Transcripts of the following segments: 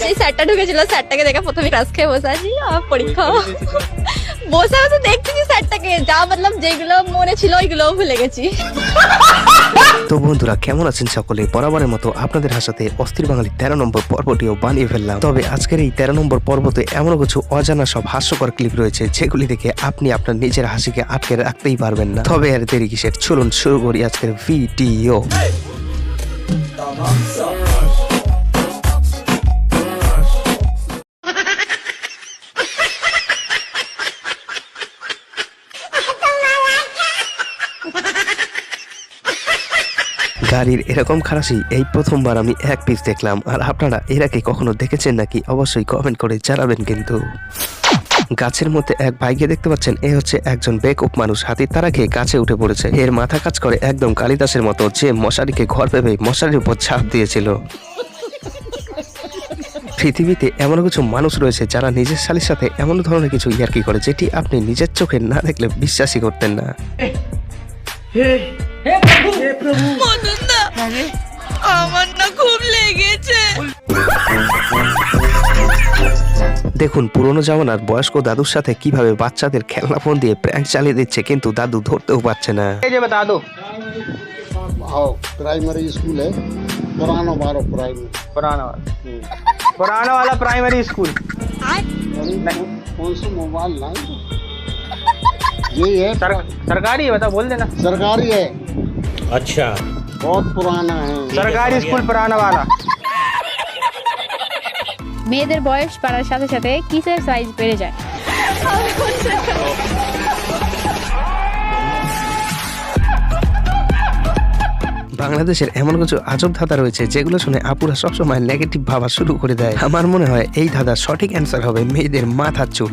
সেই স্যারটা ঢুকেছিল স্যারটাকে দেখে প্রথমে ক্লাস খেয়ে বসে আছি। আমার পরীক্ষা। বসে বসে দেখতেছি স্যারটাকে। যা বললাম যেগুলো মনে ছিল ভুলে গেছি। তো বন্ধুরা কেমন আছেন সকলে? বরাবরের মতো আপনাদের হাসাতে অস্থির বাঙালি তেরো নম্বর পর্বটিও বানিয়ে ফেললাম। তবে আজকের এই তেরো নম্বর পর্বতে এমন কিছু অজানা সব হাস্যকর ক্লিপ রয়েছে যেগুলি দেখে আপনি আপনার নিজের হাসিকে আটকে রাখতেই পারবেন না। তবে আর দেরি কিসের? চলুন শুরু করি আজকের ভিডিও। গাড়ির এরকম খারাসি এই প্রথমবার আমি এক পিস দেখলাম। আর আপনারা এর আগে কখনো দেখেছেন নাকি? অবশ্যই কমেন্ট করে জানাবেন কিন্তু। গাছের মধ্যে এক ভাইকে দেখতে পাচ্ছেন। এ হচ্ছে একজন বেকুপ মানুষ। হাতির তারা খেয়ে গাছে উঠে পড়েছে। এর মাথা কাজ করে একদম কালিদাসের মতো যে মশারিকে ঘর ভেবে মশারির উপর ছাপ দিয়েছিল। পৃথিবীতে এমন কিছু মানুষ রয়েছে যারা নিজের শালীর সাথে এমন ধরনের কিছু ইয়ার্কি করে যেটি আপনি নিজের চোখে না দেখলে বিশ্বাসই করতেন না। আমার না খুব লেগেছে। দেখুন পুরনো জামানার বয়স্ক দাদুর সাথে কিভাবে বাচ্চাদের খেলনা ফোন দিয়ে প্র্যাঙ্ক চালিয়ে দিচ্ছে কিন্তু দাদু ধরতেও পারছে না ये बता दो आओ प्राइमरी स्कूल है पुराना बारो प्राइमरी पुराना वाला पुराना वाला प्राइमरी स्कूल कौन सा मोबाइल लाए यही है सर, सरकारी है बता बोल देना सरकारी है अच्छा बहुत पुराना है सरकारी स्कूल पुराना वाला মেয়েদের বয়স বাড়ার সাথে সাথে কিসের সাইজ বেড়ে যায়? বাংলাদেশের এমন কিছু আজব ধাঁধা রয়েছে যেগুলো শুনে আপুরা সবসময় নেগেটিভ ভাবা শুরু করে দেয়। আমার মনে হয় এই ধাঁধার সঠিক অ্যান্সার হবে মেয়েদের মাথার চুল।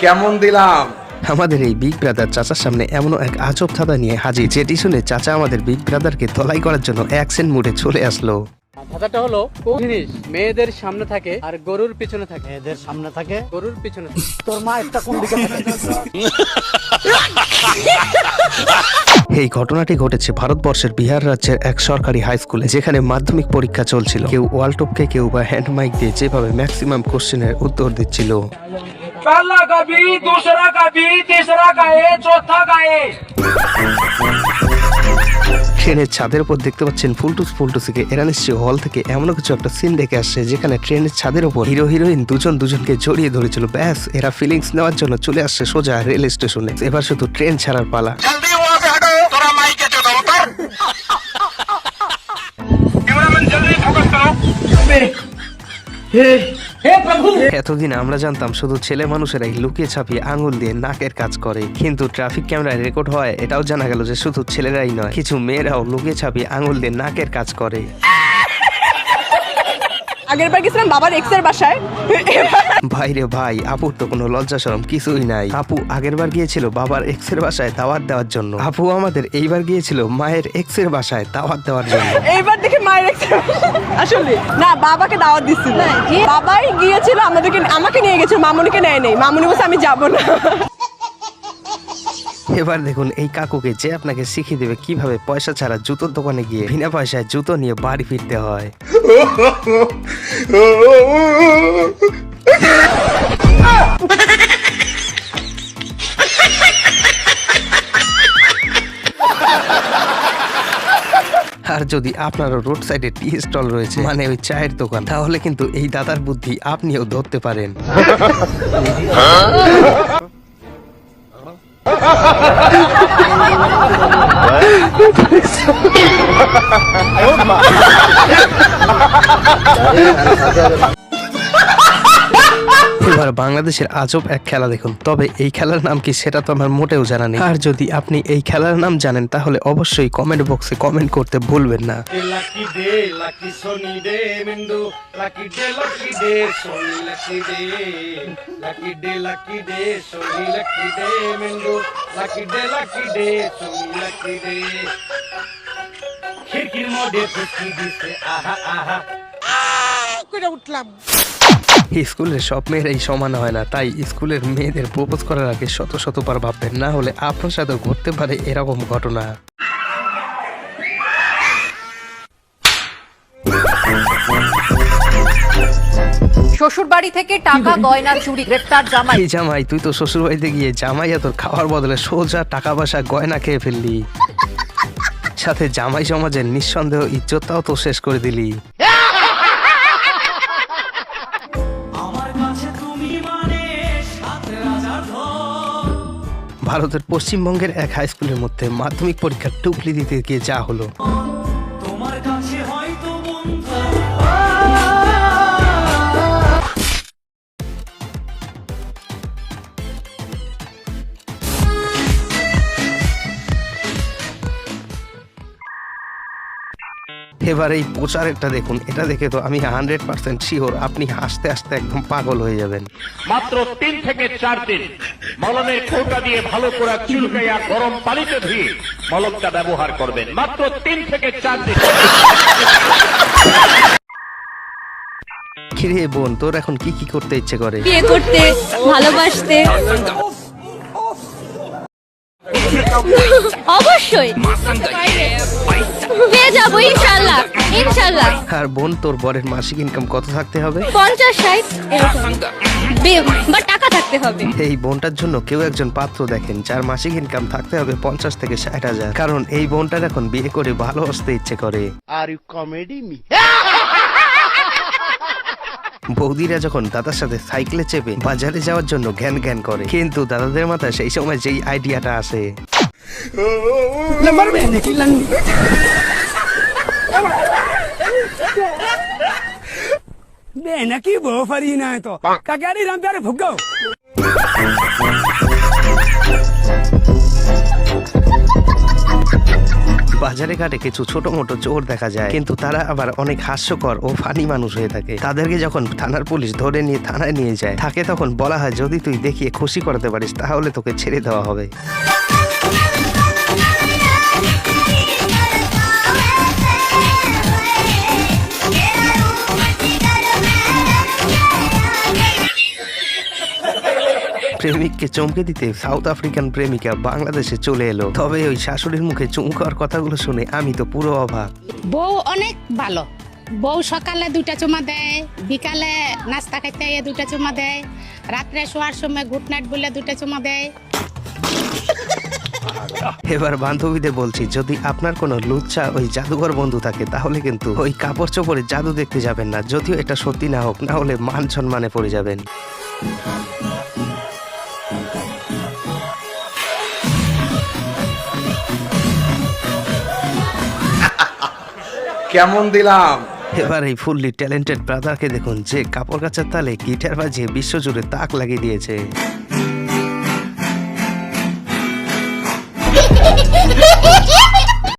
কেমন দিলাম? আমাদের এই বিগ ব্রাদার চাচার সামনে এমন এক আজব ধাঁধা নিয়ে হাজির যেটি শুনে চাচা আমাদের বিগ ব্রাদারকে তলাই করার জন্য অ্যাকশন মুডে চলে আসলো। ধাঁধাটা হলো কোন জিনিস মেয়েদের সামনে থাকে আর গরুর পিছনে থাকে? মেয়েদের সামনে থাকে। গরুর পিছনে তোর মা একটা কোন দিকে এই ঘটনাটি ঘটেছে ভারতবর্ষের বিহার রাজ্যের এক সরকারি হাই স্কুলে যেখানে মাধ্যমিক পরীক্ষা চলছিল। কেউ ওয়ালটপকে কেউ বা হ্যান্ড মাইক দিয়ে যেভাবে ম্যাক্সিমাম কোশ্চেনের উত্তর দিচ্ছিল। পহলা কবি দূসরা কবি তিসরা গায়ে চৌথা গায়ে। ট্রেনের ছাদের উপর দেখতে পাচ্ছেন ফুলটুস ফুলটুসিকে। এরা নিশ্চয়ই হল থেকে এমন কিছু একটা সিন দেখে আসছে যেখানে ট্রেনের ছাদের উপর হিরো হিরোইন দুজন দুজনকে জড়িয়ে ধরেছিল। ব্যাস এরা ফিলিংস নেওয়ার জন্য চলে আসছে সোজা রেল স্টেশনে এবার শুধু ট্রেন ছাড়ার পালা। জলদি এতদিন আমরা জানতাম শুধু ছেলে মানুষেরাই লুকিয়ে ছাপিয়ে আঙুল দিয়ে নাকের কাজ করে। কিন্তু ট্রাফিক ক্যামেরায় রেকর্ড হয়, এটাও জানা গেল যে শুধু ছেলেরাই নয়, কিছু মেয়েরাও লুকিয়ে ছাপিয়ে আঙুল দিয়ে নাকের কাজ করে। আগের বার গেছিলাম বাবার এক্সের বাসায়। ভাইরে ভাই আপুর তো কোনো লজ্জা শরম কিছুই নাই। আপু আগের বার গিয়েছিল বাবার এক্সের বাসায় দাওয়াত দেওয়ার জন্য। আপু আমাদের এইবার গিয়েছিল মায়ের এক্সের বাসায় দাওয়াত দেওয়ার জন্য। এইবার দেখে মায়ের এর আসলে না বাবাকে দাওয়াত দিচ্ছিল বাবাই গিয়েছিল আমাদেরকে আমাকে নিয়ে গেছিল মামুনিকে নেয় নেই। মামুনি বলছে আমি যাব না। এবার দেখুন এই কাকুকে যে আপনাকে শিখিয়ে দেবে কীভাবে পয়সা ছাড়া জুতোর দোকানে গিয়ে বিনা পয়সায় জুতো নিয়ে বাড়ি ফিরতে হয়। আর যদি আপনারও রোড সাইডে টি স্টল রয়েছে মানে ওই চায়ের দোকান, তাহলে কিন্তু এই দাদার বুদ্ধি আপনিও ধরতে পারেন। এবার বাংলাদেশের আজব এক খেলা দেখুন। তবে এই খেলার নাম কি সেটা তো আমার মোটেও জানা নেই। আর যদি আপনি এই খেলার নাম জানেন, তাহলে অবশ্যই কমেন্ট বক্সে কমেন্ট করতে ভুলবেন না। খিড়কির মধ্যে দিছে আহা আহা। উঠলাম। স্কুলের সব মেয়েরাই সমান হয় না তাই স্কুলের মেয়েদের প্রপোজ করার আগে শত শতবার ভাববেন না হলে আপনার সাথে ঘটতে পারে এরকম ঘটনা। শ্বশুর বাড়ি থেকে টাকা গয়না চুরি জামাই। জামাই তুই তো শ্বশুর বাড়িতে গিয়ে জামাইয়া তোর খাওয়ার বদলে সোজা টাকা পয়সা গয়না খেয়ে ফেললি। সাথে জামাই সমাজের নিঃসন্দেহ ইজ্জতটাও তো শেষ করে দিলি। ভারতের পশ্চিমবঙ্গের এক হাই স্কুলের মধ্যে মাধ্যমিক পরীক্ষার টুকলি দিতে গিয়ে যা হলো। এবার এই প্রচারেরটা দেখুন এটা দেখে তো আমি হান্ড্রেড পার্সেন্ট শিওর আপনি হাসতে হাসতে একদম পাগল হয়ে যাবেন মাত্র তিন থেকে চার দিন মলমের কৌটা দিয়ে ভালো করে চুলকাইয়া গরম পানিতে ধুয়ে মলমটা ব্যবহার করবেন মাত্র তিন থেকে চার দিন কিরে বোন তোর এখন কি কি করতে ইচ্ছে করে বিয়ে করতে ভালোবাসতে অবশ্যই পেয়ে যাব ইনশাল্লাহ ইনশাল্লাহ। আর বোন তোর বরের মাসিক ইনকাম কত থাকতে হবে? পঞ্চাশ ষাট এরকম। বা টাকা থাকতে হবে। এই বোনটার জন্য কেউ একজন পাত্র দেখেন যার মাসিক ইনকাম থাকতে হবে পঞ্চাশ থেকে ষাট হাজার। কারণ এই বোনটার এখন বিয়ে করে ভালো আসতে ইচ্ছে করে। আর ইউ কমেডি মি বৌদিরা যখন দাদার সাথে সাইকেলে চেপে বাজারে যাওয়ার জন্য জ্ঞান জ্ঞান করে কিন্তু দাদাদের মাথায় সেই সময় যেই আইডিয়াটা আসে। নাকি বউ পারি না তো কাকারি রাম প্যারে ভুগাও বাজারে ঘাটে কিছু ছোট মোটো চোর দেখা যায় কিন্তু তারা আবার অনেক হাস্যকর ও ফানি মানুষ হয়ে থাকে। তাদেরকে যখন থানার পুলিশ ধরে নিয়ে থানায় নিয়ে যায় তাকে তখন বলা হয় যদি তুই দেখিয়ে খুশি করতে পারিস তাহলে তোকে ছেড়ে দেওয়া হবে। প্রেমিককে চমকে দিতে সাউথ আফ্রিকান প্রেমিকা বাংলাদেশে চলে এলো। তবে ওই শাশুড়ির মুখে চুমকার কথাগুলো শুনে আমি তো পুরো অবাক। বউ অনেক ভালো। বউ সকালে দুইটা চুমা দেয় বিকালে নাস্তা খাইতে দুইটা চুমা দেয় রাত্রে শোয়ার সময় গুড নাইট বলে দুইটা চুমা দেয়। এবার বান্ধবীদের বলছি যদি আপনার কোনো লুচ্চা ওই জাদুঘর বন্ধু থাকে তাহলে কিন্তু ওই কাপড় চোপড়ে জাদু দেখতে যাবেন না। যদিও এটা সত্যি না হোক না হলে মান সম্মানে পড়ে যাবেন। কেমন দিলাম? এবার এই ফুললি ট্যালেন্টেড ব্রাদারকে দেখুন, যে কাপড় কাচার তালে গিটার বাজিয়ে বিশ্বজুড়ে তাক লাগিয়ে দিয়েছে।